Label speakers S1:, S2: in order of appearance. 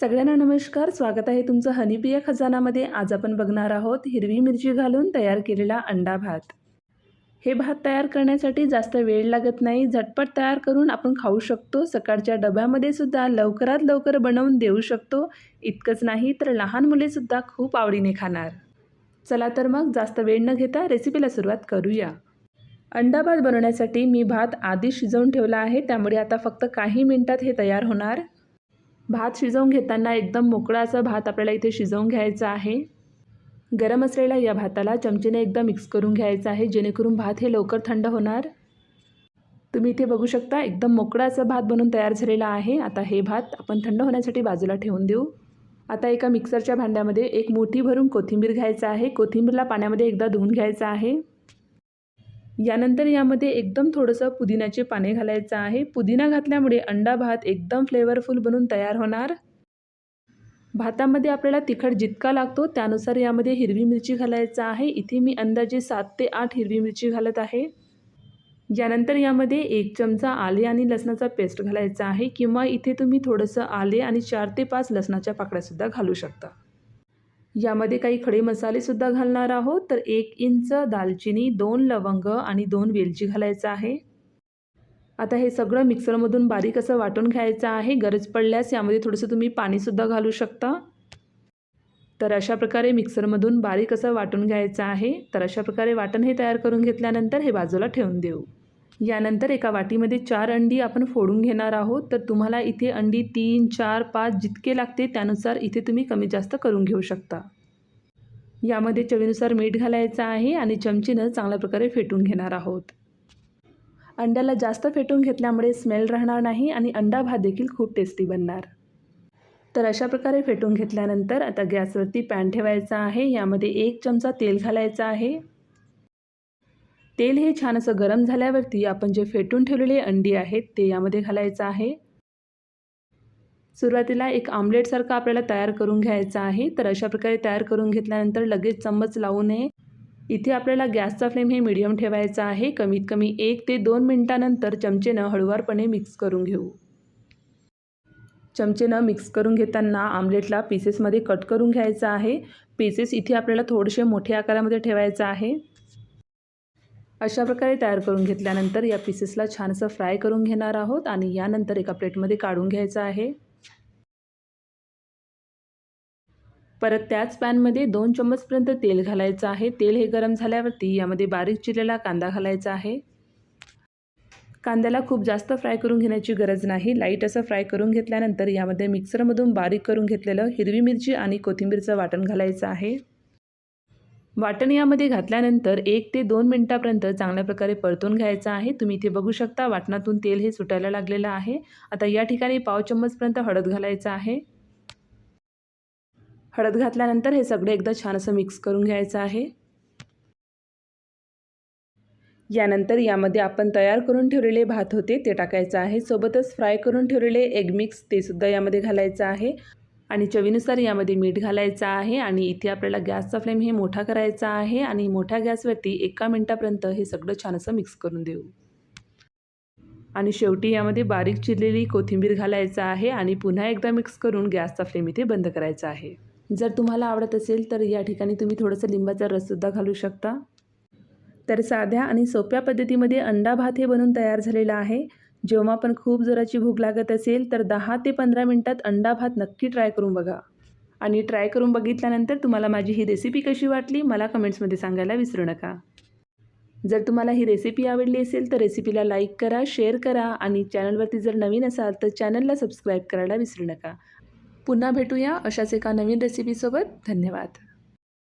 S1: सगळ्यांना नमस्कार. स्वागत आहे तुमचं हनीप्रिया खजानामध्ये. आज आपण बघणार आहोत हिरवी मिरची घालून तयार केलेला अंडा भात. हे भात तयार करण्यासाठी जास्त वेळ लागत नाही. झटपट तयार करून आपण खाऊ शकतो. सकाळच्या डब्यामध्ये सुद्धा लवकरात लवकर बनवून देऊ शकतो. इतकंच नाही तर लहान मुलेसुद्धा खूप आवडीने खाणार. चला तर मग जास्त वेळ न घेता रेसिपीला सुरुवात करूया. अंडा भात बनवण्यासाठी मी भात आधी शिजवून ठेवला आहे. त्यामुळे आता फक्त काही मिनटात हे तयार होणार. भात शिजवून घेताना एकदम मोकळा असा भात आपल्याला इथे शिजवून घ्यायचा आहे. गरम असलेल्या या भाताला चमचेने एकदा मिक्स करून घ्यायचं आहे जेणेकरून भात हे लवकर थंड होणार. तुम्ही इथे बघू शकता एकदम मोकळा असा भात बनून तयार झालेला आहे. आता हे भात आपण थंड होण्यासाठी बाजूला ठेवून देऊ. आता एका मिक्सरच्या भांड्यामध्ये एक मोठी भरून कोथिंबीर घ्यायचं आहे. कोथिंबीरला पाण्यामध्ये एकदा धुवून घ्यायचं आहे. यानंतर यामध्ये एकदम थोडंसं पुदिन्याचे पाने घालायचं आहे. पुदिना घातल्यामुळे अंडा भात एकदम फ्लेवरफुल बनून तयार होणार. भातामध्ये आपल्याला तिखट जितका लागतो त्यानुसार यामध्ये हिरवी मिरची घालायचं आहे. इथे मी अंदाजे सात ते आठ हिरवी मिरची घालत आहे. यानंतर यामध्ये एक चमचा आले आणि लसणाचा पेस्ट घालायचा आहे. किंवा इथे तुम्ही थोडंसं आले आणि चार ते पाच लसणाच्या पाकळ्यासुद्धा घालू शकता. यामध्ये काही खडे मसालेसुद्धा घालणार आहोत. तर एक इंच दालचिनी दोन लवंग आणि दोन वेलची घालायचं आहे. आता हे सगळं मिक्सरमधून बारीक असं वाटून घ्यायचं आहे. गरज पडल्यास यामध्ये थोडंसं तुम्ही पाणीसुद्धा घालू शकता. तर अशा प्रकारे मिक्सरमधून बारीक असं वाटून घ्यायचं आहे. तर अशा प्रकारे वाटण हे तयार करून घेतल्यानंतर हे बाजूला ठेवून देऊ. यानंतर एका वाटीमध्ये चार अंडी आपण फोडून घेणार आहोत. तर तुम्हाला इथे अंडी तीन चार पाच जितके लागते त्यानुसार इथे तुम्ही कमी जास्त करून घेऊ शकता. यामध्ये चवीनुसार मीठ घालायचं आहे आणि चमचीनं चांगल्या प्रकारे फेटून घेणार आहोत. अंड्याला जास्त फेटून घेतल्यामुळे स्मेल राहणार नाही आणि अंडा भात देखील खूप टेस्टी बनणार. तर अशा प्रकारे फेटून घेतल्यानंतर आता गॅसवरती पॅन ठेवायचा आहे. यामध्ये एक चमचा तेल घालायचं आहे. तेल हे छान असं गरम झाल्यावरती आपण जे फेटून ठेवलेले अंडी आहेत ते यामध्ये घालायचं आहे. सुरुवातीला एक आमलेटसारखं आपल्याला तयार करून घ्यायचं आहे. तर अशा प्रकारे तयार करून घेतल्यानंतर लगेच चम्मच लावू नये. इथे आपल्याला गॅसचा फ्लेम हे मिडियम ठेवायचा आहे. कमीत कमी एक ते दोन मिनटानंतर चमचेनं हळुवारपणे मिक्स करून घेऊ. चमचेनं मिक्स करून घेताना आमलेटला पीसेसमध्ये कट करून घ्यायचं आहे. पीसेस इथे आपल्याला थोडेसे मोठ्या आकारामध्ये ठेवायचं आहे. अशा प्रकारे तयार करून घेतल्यानंतर या पीसेसला छानसं फ्राय करून घेणार आहोत आणि यानंतर एका प्लेटमध्ये काढून घ्यायचं आहे. परत त्याच पॅनमध्ये दोन चम्मचपर्यंत तेल घालायचं आहे. तेल हे गरम झाल्यावरती यामध्ये बारीक चिरलेला कांदा घालायचा आहे. कांद्याला खूप जास्त फ्राय करून घेण्याची गरज नाही. लाइट असं फ्राय करून घेतल्यानंतर यामध्ये मिक्सरमधून बारीक करून घेतलेलं हिरवी मिरची आणि कोथिंबीरचं वाटण घालायचं आहे. वाटण यामध्ये घातल्यानंतर एक ते दोन मिनटापर्यंत चांगल्या प्रकारे परतून घ्यायचं आहे. तुम्ही इथे बघू शकता वाटणातून तेल हे सुटायला लागलेलं आहे. आता या ठिकाणी पाव चम्मचपर्यंत हळद घालायचं आहे. हळद घातल्यानंतर हे सगळं एकदा छान असं मिक्स करून घ्यायचं आहे. यानंतर यामध्ये आपण तयार करून ठेवलेले भात होते ते टाकायचं आहे. सोबतच फ्राय करून ठेवलेले एग मिक्स ते सुद्धा यामध्ये घालायचं आहे. आणि चवीनुसार यामध्ये मीठ घालायचं आहे आणि इथे आपल्याला गॅसचा फ्लेम हे मोठा करायचा आहे आणि मोठ्या गॅसवरती एका मिनटापर्यंत हे सगळं छान असं मिक्स करून देऊ. आणि शेवटी यामध्ये बारीक चिरलेली कोथिंबीर घालायचं आहे आणि पुन्हा एकदा मिक्स करून गॅसचा फ्लेम इथे बंद करायचा आहे. जर तुम्हाला आवडत असेल तर या ठिकाणी तुम्ही थोडंसं लिंबाचा रससुद्धा घालू शकता. तर साध्या आणि सोप्या पद्धतीमध्ये अंडा भात हे बनून तयार झालेला आहे. जेव्हा पण खूप जोराची भूक लागत असेल तर दहा ते पंधरा मिनटात अंडा भात नक्की ट्राय करून बघा. आणि ट्राय करून बघितल्यानंतर तुम्हाला माझी ही रेसिपी कशी वाटली मला कमेंट्समध्ये सांगायला विसरू नका. जर तुम्हाला ही रेसिपी आवडली असेल तर रेसिपीला लाईक करा शेअर करा आणि चॅनलवरती जर नवीन असाल तर चॅनलला सबस्क्राईब करायला विसरू नका. पुन्हा भेटूया अशाच एका नवीन रेसिपीसोबत. धन्यवाद.